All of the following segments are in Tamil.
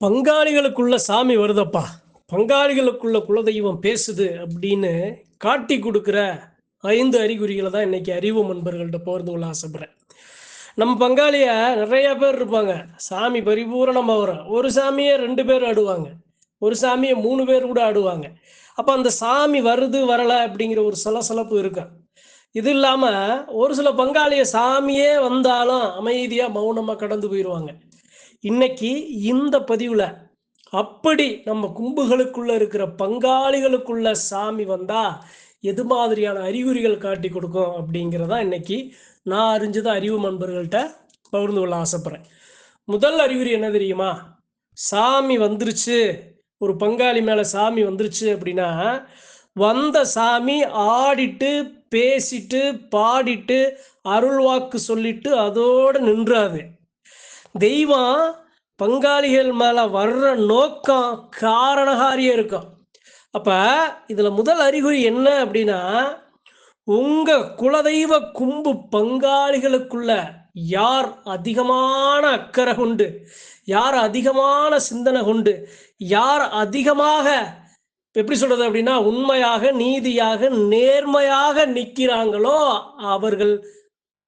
பங்காளிகளுக்குள்ள சாமி வருதப்பா. பங்காளிகளுக்குள்ள குலதெய்வம் பேசுது அப்படின்னு காட்டி கொடுக்குற ஐந்து அறிகுறிகளை தான் இன்னைக்கு அறிவு நண்பர்கள்ட்ட பகிர்ந்து கொள்ள ஆசைப்படுறேன். நம்ம பங்காளிய நிறைய பேர் இருப்பாங்க. சாமி பரிபூரணமாக வரும் ஒரு சாமியே ரெண்டு பேர் ஆடுவாங்க. ஒரு சாமியை மூணு பேர் கூட ஆடுவாங்க. அப்போ அந்த சாமி வருது வரலை அப்படிங்கிற ஒரு சலசலப்பு இருக்கும் இது இல்லாமல் ஒரு சில பங்காளிய சாமியே வந்தாலும் அமைதியாக மௌனமாக கடந்து போயிடுவாங்க இன்னைக்கு இந்த பதிவில் அப்படி நம்ம கும்புகளுக்குள்ள இருக்கிற பங்காளிகளுக்குள்ள சாமி வந்தா எது மாதிரியான அறிகுறிகள் காட்டி கொடுக்கும் அப்படிங்கிறதா இன்னைக்கு நான் அறிஞ்சதை அறிவு நண்பர்கள்ட்ட பகிர்ந்து கொள்ள ஆசைப்படுறேன். முதல் அறிகுறி என்ன தெரியுமா? சாமி வந்துருச்சு. ஒரு பங்காளி மேல சாமி வந்துருச்சு அப்படின்னா வந்த சாமி ஆடிட்டு பேசிட்டு பாடிட்டு அருள்வாக்கு சொல்லிட்டு அதோடு நின்றாது. தெய்வம் பங்காளிகள் மேலே வர்ற நோக்கம் காரணகாரியம் இருக்கும். அப்போ இதில் முதல் அறிகுறி என்ன அப்படின்னா உங்கள் குலதெய்வ கும்பு பங்காளிகளுக்குள்ள யார் அதிகமான அக்கறை கொண்டு யார் அதிகமான சிந்தனை கொண்டு யார் அதிகமாக எப்படி சொல்றது அப்படின்னா உண்மையாக நீதியாக நேர்மையாக நிற்கிறாங்களோ அவர்கள்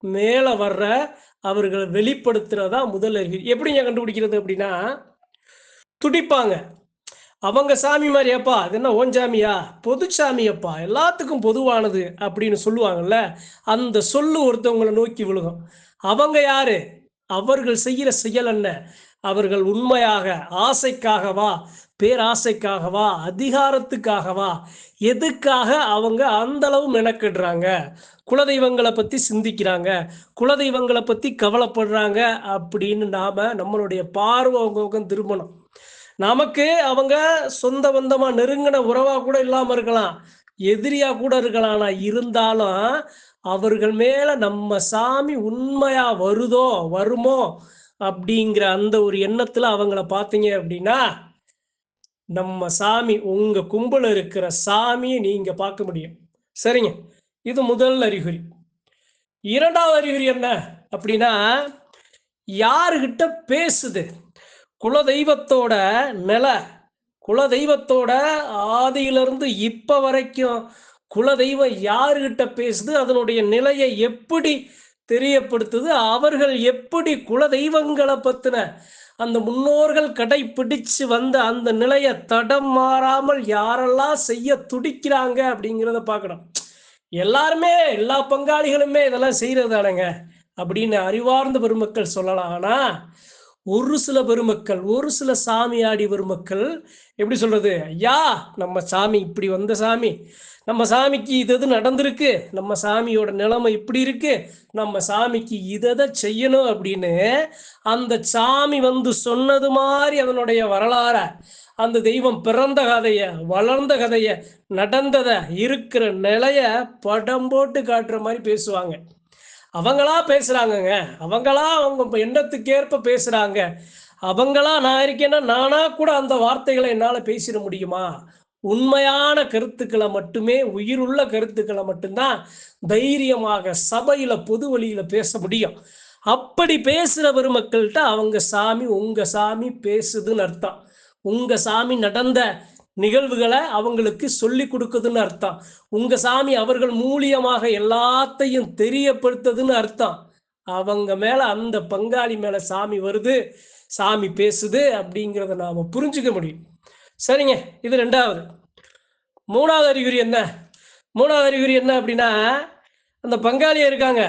மேலே வர்ற அவர்களை வெளிப்படுத்துறதா முதல் அறிகுறி எப்படிங்க கண்டுபிடிக்கிறது அப்படின்னா துடிப்பாங்க. அவங்க சாமி மாதிரியாப்பா அது என்ன ஓன் சாமியா? பொது சாமியப்பா. எல்லாத்துக்கும் பொதுவானது. அப்படின்னு சொல்லுவாங்கல்ல அந்த சொல்லு ஒருத்தவங்களை நோக்கி விழுகும். அவங்க யாரு? அவர்கள் செய்கிற செயல் என்ன? அவர்கள் உண்மையாக ஆசைக்காகவா? பேராசைக்காகவா அதிகாரத்துக்காகவா எதுக்காக அவங்க அந்த அளவு மெனக்கிடுறாங்க? குலதெய்வங்களை பற்றி சிந்திக்கிறாங்க. குலதெய்வங்களை பற்றி கவலைப்படுறாங்க அப்படின்னு நாம் நம்மளுடைய பார்வை அவங்க திரும்பணும் நமக்கு அவங்க சொந்த பந்தமாக நெருங்கின உறவாக கூட இல்லாமல் இருக்கலாம். எதிரியாக கூட இருக்கலாம். ஆனால் இருந்தாலும் அவர்கள் மேலே நம்ம சாமி உண்மையாக வருதோ வருமோ அப்படிங்கிற அந்த ஒரு எண்ணத்தில் அவங்கள பார்த்தீங்க அப்படின்னா நம்ம சாமி உங்க கும்பல இருக்கிற சாமியை நீங்க பார்க்க முடியும். சரிங்க. இது முதல் அறிகுறி. இரண்டாவது அறிகுறி என்ன? அப்படின்னா யாருகிட்ட பேசுது? குலதெய்வத்தோட நில குலதெய்வத்தோட ஆதியிலிருந்து இப்ப வரைக்கும் குலதெய்வம் யாருகிட்ட பேசுது? அதனுடைய நிலையை எப்படி தெரியப்படுத்துது? அவர்கள் எப்படி குலதெய்வங்களை பத்தின அந்த முன்னோர்கள் கடைபிடிச்சு வந்த அந்த நிலையை தடம் மாறாமல் யாரெல்லாம் செய்ய துடிக்கிறாங்க அப்படிங்கிறத பார்க்கணும். எல்லாருமே எல்லா பங்காளிகளுமே இதெல்லாம் செய்யறதானங்க அப்படின்னு அறிவார்ந்த பெருமக்கள் சொல்லலாம். ஆனா ஒரு சில பெருமக்கள் ஒரு சில சாமியாடி பெருமக்கள் எப்படி சொல்றது? ஐயா நம்ம சாமி இப்படி வந்த சாமி நம்ம சாமிக்கு இது இது நடந்திருக்கு. நம்ம சாமியோட நிலைமை இப்படி இருக்கு. நம்ம சாமிக்கு இதை செய்யணும் அப்படின்னு அந்த சாமி வந்து சொன்னது மாதிரி அதனுடைய வரலாற அந்த தெய்வம் பிறந்த கதைய வளர்ந்த கதைய நடந்ததை இருக்கிற நிலைய படம் போட்டு காட்டுற மாதிரி பேசுவாங்க. அவங்களா பேசுறாங்கங்க. அவங்களா அவங்க எண்ணத்துக்கேற்ப பேசுறாங்க. அவங்களா நான் இருக்கேன்னா நானா கூட அந்த வார்த்தைகளை என்னால பேசிட முடியுமா? உண்மையான கருத்துக்களை மட்டுமே உயிருள்ள கருத்துக்களை மட்டும்தான் தைரியமாக சபையில பொது வழியில பேச முடியும். அப்படி பேசுற பெருமக்கள்கிட்ட அவங்க சாமி உங்க சாமி பேசுதுன்னு அர்த்தம். உங்க சாமி நடந்த நிகழ்வுகளை அவங்களுக்கு சொல்லி கொடுக்குதுன்னு அர்த்தம். உங்க சாமி அவர்கள் மூலியமாக எல்லாத்தையும் தெரியப்படுத்துதுன்னு அர்த்தம். அவங்க மேல அந்த பங்காளி மேல சாமி வருது சாமி பேசுது அப்படிங்கிறத நாம புரிஞ்சுக்க முடியும். சரிங்க இது ரெண்டாவது. மூணாவது அறிகுறி என்ன? மூணாவது அறிகுறி என்ன அப்படின்னா அந்த பங்காளி இருக்காங்க.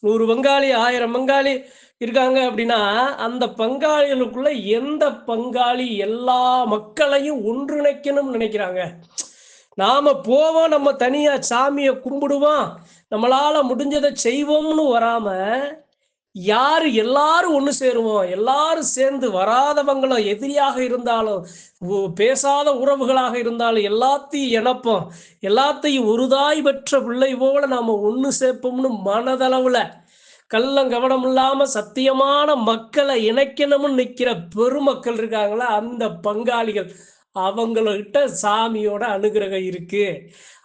நூறு பங்காளி ஆயிரம் பங்காளி இருக்காங்க அப்படின்னா அந்த பங்காளிகளுக்குள்ள எந்த பங்காளி எல்லா மக்களையும் ஒன்றிணைக்கணும்னு நினைக்கிறாங்க. நாம போவோம் நம்ம தனியா சாமியை கும்பிடுவோம் நம்மளால முடிஞ்சதை செய்வோம்னு வராம யாரு எல்லாரும் ஒன்று சேருவோம் எல்லாரும் சேர்ந்து வராதவங்களும் எதிரியாக இருந்தாலும் பேசாத உறவுகளாக இருந்தாலும் எல்லாத்தையும் இணைப்போம். எல்லாத்தையும் ஒருதாய் பெற்ற பிள்ளை போல நாம ஒன்று சேர்ப்போம்னு மனதளவுல கள்ளம் கவனம் இல்லாம சத்தியமான மக்களை இணைக்கணும்னு நிக்கிற பெருமக்கள் இருக்காங்களா? அந்த பங்காளிகள். அவங்கள்கிட்ட சாமியோட அனுகிரகம் இருக்கு.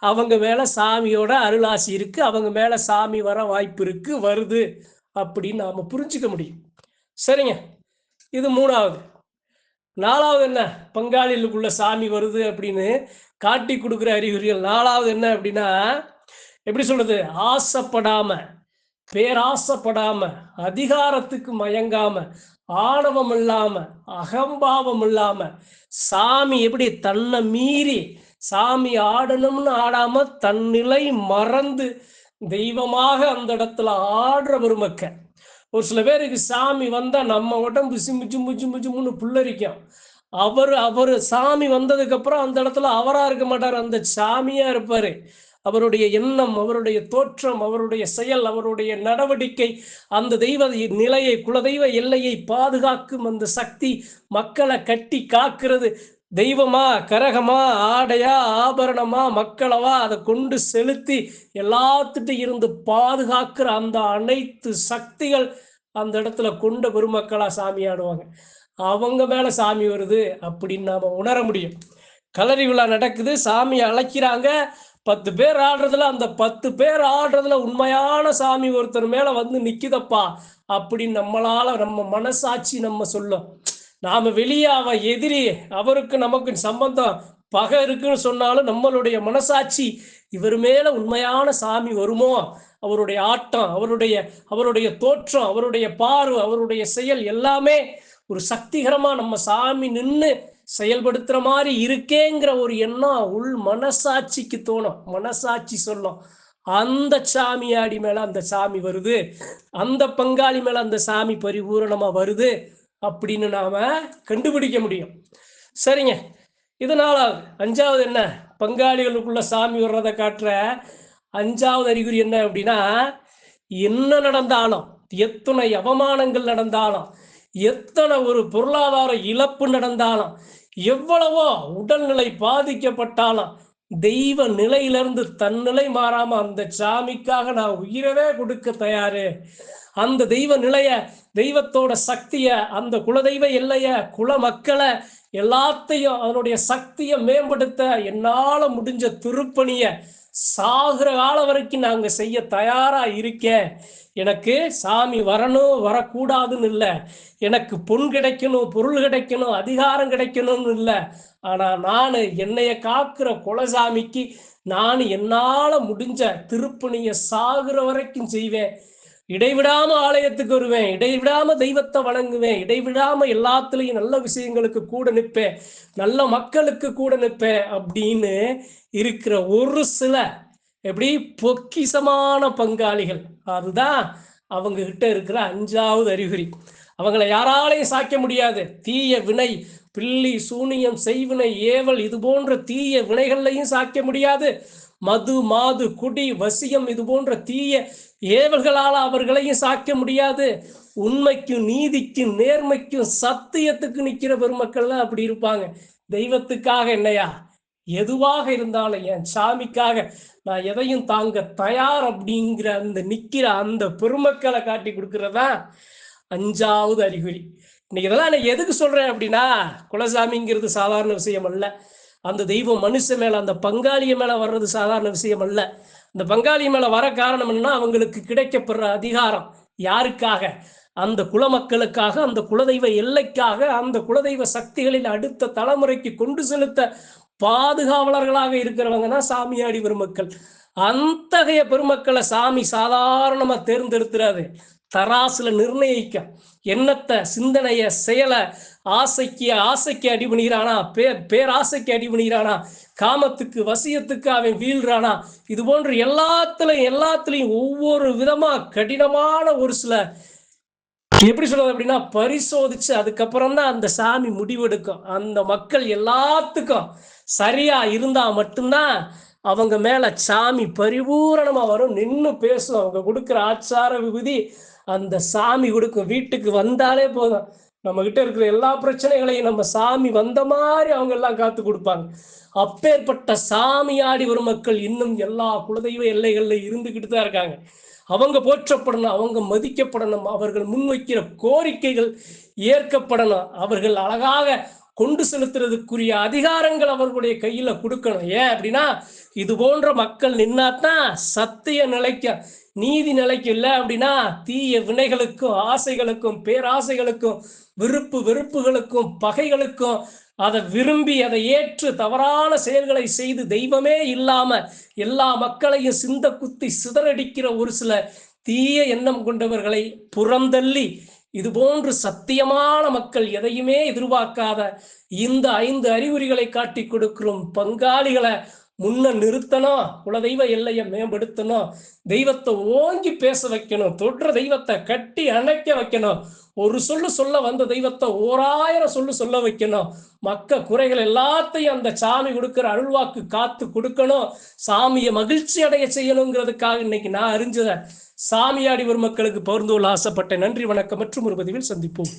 அவங்க மேல சாமியோட அருளாசி இருக்கு. அவங்க மேல சாமி வர வாய்ப்பு இருக்கு வருது. அப்படின்னு நாம் புரிஞ்சுக்க முடியும். சரிங்க. இது மூணாவது. நாலாவது என்ன? பங்காளிகளுக்குள்ள சாமி வருது அப்படின்னு காட்டி கொடுக்குற அறிகுறிகள். நாலாவது என்ன அப்படின்னா எப்படி சொல்றது? ஆசைப்படாம பேராசைப்படாம அதிகாரத்துக்கு மயங்காம ஆணவம் இல்லாம அகம்பாவம் இல்லாம சாமி எப்படி தன்னை மீறி சாமி ஆடணும்னு ஆடாம தன்னிலை மறந்து தெய்வமாக அந்த இடத்துல ஆடுற ஒரு மக்கள் ஒரு சில பேருக்கு சாமி வந்தா நம்ம உடம்பு சிம்மு சிம்மு சிம்மு சிம்முன்னு புல்லரிக்கும். அவர் அவர் சாமி வந்ததுக்கு அப்புறம் அந்த இடத்துல அவரா இருக்க மாட்டார். அந்த சாமியா இருப்பாரு. அவருடைய எண்ணம் அவருடைய தோற்றம் அவருடைய செயல் அவருடைய நடவடிக்கை அந்த தெய்வ நிலையை குலதெய்வ எல்லையை பாதுகாக்கும் அந்த சக்தி மக்களை கட்டி காக்கிறது. தெய்வமா கரகமா ஆடையா ஆபரணமா மக்களவா அதை கொண்டு செலுத்தி எல்லாத்துட்டு இருந்து பாதுகாக்கிற அந்த அனைத்து சக்திகள் அந்த இடத்துல கொண்ட பெருமக்களா சாமி ஆடுவாங்க. அவங்க மேல சாமி வருது அப்படின்னு நாம உணர முடியும். கலரி விழா நடக்குது சாமி அழைக்கிறாங்க. பத்து பேர் ஆடுறதுல அந்த பத்து பேர் ஆடுறதுல உண்மையான சாமி ஒருத்தர் மேல வந்து நிக்குதப்பா அப்படின்னு நம்மளால நம்ம மனசாட்சி நம்ம சொல்லும். நாம வெளியே அவ எதிரி அவருக்கு நமக்கு சம்பந்தம் பகை இருக்குன்னு சொன்னாலும் நம்மளுடைய மனசாட்சி இவர் மேல உண்மையான சாமி வருமோ? அவருடைய ஆட்டம் அவருடைய அவருடைய தோற்றம் அவருடைய பார்வை அவருடைய செயல் எல்லாமே ஒரு சக்திகரமா நம்ம சாமி நின்று செயல்படுத்துற மாதிரி இருக்கேங்கிற ஒரு எண்ணம் உள் மனசாட்சிக்கு தோணும். மனசாட்சி சொல்லும் அந்த சாமியாடி மேல அந்த சாமி வருது அந்த பங்காளி மேல அந்த சாமி பரிபூரணமா வருது அப்படின்னு நாம கண்டுபிடிக்க முடியும். சரிங்க. இதனால அஞ்சாவது என்ன? பங்காளிகளுக்குள்ள சாமி வர்றதை காட்டுற அஞ்சாவது அறிகுறி என்ன அப்படின்னா என்ன நடந்தாலும் எத்தனை அவமானங்கள் நடந்தாலும் எத்தனை ஒரு பொருளாதார இழப்பு நடந்தாலும் எவ்வளவோ உடல்நிலை பாதிக்கப்பட்டாலும் தெய்வ நிலையிலிருந்து தன்னிலை மாறாம அந்த சாமிக்காக நான் உயிரவே கொடுக்க தயாரு. அந்த தெய்வ நிலைய தெய்வத்தோட சக்திய அந்த குலதெய்வ எல்லைய குல மக்களை எல்லாத்தையும் அதனுடைய சக்தியை மேம்படுத்த என்னால முடிஞ்ச திருப்பணிய சாகுற காலம் வரைக்கும் நாங்க செய்ய தயாரா இருக்கேன் எனக்கு சாமி வரணும் வரக்கூடாதுன்னு இல்லை. எனக்கு பொன் கிடைக்கணும் பொருள் கிடைக்கணும் அதிகாரம் கிடைக்கணும்னு இல்லை. ஆனா நான் என்னைய காக்குற குலசாமிக்கு நான் என்னால முடிஞ்ச திருப்பணிய சாகுற வரைக்கும் செய்வேன். இடைவிடாம ஆலயத்துக்கு வருவேன் இடைவிடாம தெய்வத்தை வணங்குவேன் இடைவிடாம எல்லாத்துலயும் நல்ல விஷயங்களுக்கு கூட நிற்பேன் நல்ல மக்களுக்கு கூட நிற்பேன் அப்படின்னு இருக்கிற ஒரு சில எப்படி பொக்கிசமான பங்காளிகள். அதுதான் அவங்க கிட்ட இருக்கிற அஞ்சாவது அறிகுறி. அவங்கள யாராலையும் சாய்க்க முடியாது. தீய வினை பில்லி சூனியம் செய்வினை ஏவல் இது போன்ற தீய வினைகள்லையும் சாய்க்க முடியாது. மது மாது குடி வசியம் இது போன்ற தீய ஏவல்களால் அவர்களையும் சாக்க முடியாது. உண்மைக்கும் நீதிக்கும் நேர்மைக்கும் சத்தியத்துக்கு நிற்கிற பெருமக்கள்லாம் அப்படி இருப்பாங்க. தெய்வத்துக்காக என்னையா? எதுவாக இருந்தாலும் என் சாமிக்காக நான் எதையும் தாங்க தயார் அப்படிங்கிற அந்த நிக்கிற அந்த பெருமக்களை காட்டி கொடுக்கறதா? அஞ்சாவது அறிகுறி. இன்னைக்கு இதெல்லாம் நான் எதுக்கு சொல்றேன் அப்படின்னா குலசாமிங்கிறது சாதாரண விஷயம் அல்ல. அந்த தெய்வம் மனுஷன் மேல அந்த பங்காளிய மேல வர்றது சாதாரண விஷயம் அல்ல. அந்த பங்காளி மேல வர காரணம் என்னன்னா அவங்களுக்கு கிடைக்கப்படுற அதிகாரம் யாருக்காக? அந்த குலமக்களுக்காக அந்த குலதெய்வ எல்லைக்காக அந்த குலதெய்வ சக்திகளில் அடுத்த தலைமுறைக்கு கொண்டு செலுத்த பாதுகாவலர்களாக இருக்கிறவங்க தான் சாமியாடி பெருமக்கள் அத்தகைய பெருமக்களை சாமி சாதாரணமா தேர்ந்தெடுத்துறாது தராசுல நிர்ணயிக்க எண்ணத்தை சிந்தனைய செயலை ஆசைக்கு ஆசைக்கு அடி பண்ணிக்கிறானா பே பேராசைக்கு அடி பண்ணிக்கிறானா காமத்துக்கு வசியத்துக்கு அவன் வீழ்றானா? இது போன்ற எல்லாத்துலையும் எல்லாத்துலையும் ஒவ்வொரு விதமா கடினமான ஒரு சில எப்படி சொல்றது அப்படின்னா பரிசோதிச்சு அதுக்கப்புறம் தான் அந்த சாமி முடிவெடுக்கும். அந்த மக்கள் எல்லாத்துக்கும் சரியா இருந்தா மட்டும்தான் அவங்க மேல சாமி பரிபூரணமா வரும். நின்று பேசும். அவங்க கொடுக்குற ஆச்சார விகுதி அந்த சாமி கொடுக்கும். வீட்டுக்கு வந்தாலே போதும். நம்ம கிட்ட இருக்கிற எல்லா பிரச்சனைகளையும் நம்ம சாமி வந்த மாதிரி அவங்க எல்லாம் காத்து கொடுப்பாங்க. அப்பேற்பட்ட சாமியாடி வரும் மக்கள் இன்னும் எல்லா குலதெய்வ எல்லைகள்ல இருந்துகிட்டு தான் இருக்காங்க. அவங்க போற்றப்படணும் அவங்க மதிக்கப்படணும் அவர்கள் முன்வைக்கிற கோரிக்கைகள் ஏற்கப்படணும். அவர்கள் அழகாக கொண்டு செலுத்துறதுக்குரிய அதிகாரங்கள் அவர்களுடைய கையில கொடுக்கணும். ஏன் அப்படின்னா இது போன்ற மக்கள் நின்னாத்தான் சத்திய நிலைக்க நீதி நிலைக்கு இல்லை அப்படின்னா தீய வினைகளுக்கும் ஆசைகளுக்கும் பேராசைகளுக்கும் விருப்பு வெறுப்புகளுக்கும் பகைகளுக்கும் அதை விரும்பி அதை ஏற்று தவறான செயல்களை செய்து தெய்வமே இல்லாம எல்லா மக்களையும் சிந்த குத்தி சிதறடிக்கிற ஒரு சில தீய எண்ணம் கொண்டவர்களை புறந்தள்ளி இது போன்று சத்தியமான மக்கள் எதையுமே எதிர்பார்க்காத இந்த ஐந்து அறிகுறிகளை காட்டி கொடுக்கிறோம் பங்காளிகளை முன்ன நிறுத்தணும் குலதெய்வ எல்லையை மேம்படுத்தணும் தெய்வத்தை ஓங்கி பேச வைக்கணும் தொற்ற தெய்வத்தை கட்டி அணைக்க வைக்கணும். ஒரு சொல்லு சொல்ல வந்த தெய்வத்தை ஓராயிரம் சொல்லு சொல்ல வைக்கணும். மக்க குறைகள் எல்லாத்தையும் அந்த சாமி கொடுக்குற அருள்வாக்கு காத்து கொடுக்கணும். சாமியை மகிழ்ச்சி அடைய செய்யணுங்கிறதுக்காக இன்னைக்கு நான் அறிஞ்சத சாமியாடி ஒரு மக்களுக்கு பகிர்ந்து கொள்ள ஆசைப்பட்டேன். நன்றி வணக்கம் மற்றும் ஒரு பதிவில் சந்திப்போம்.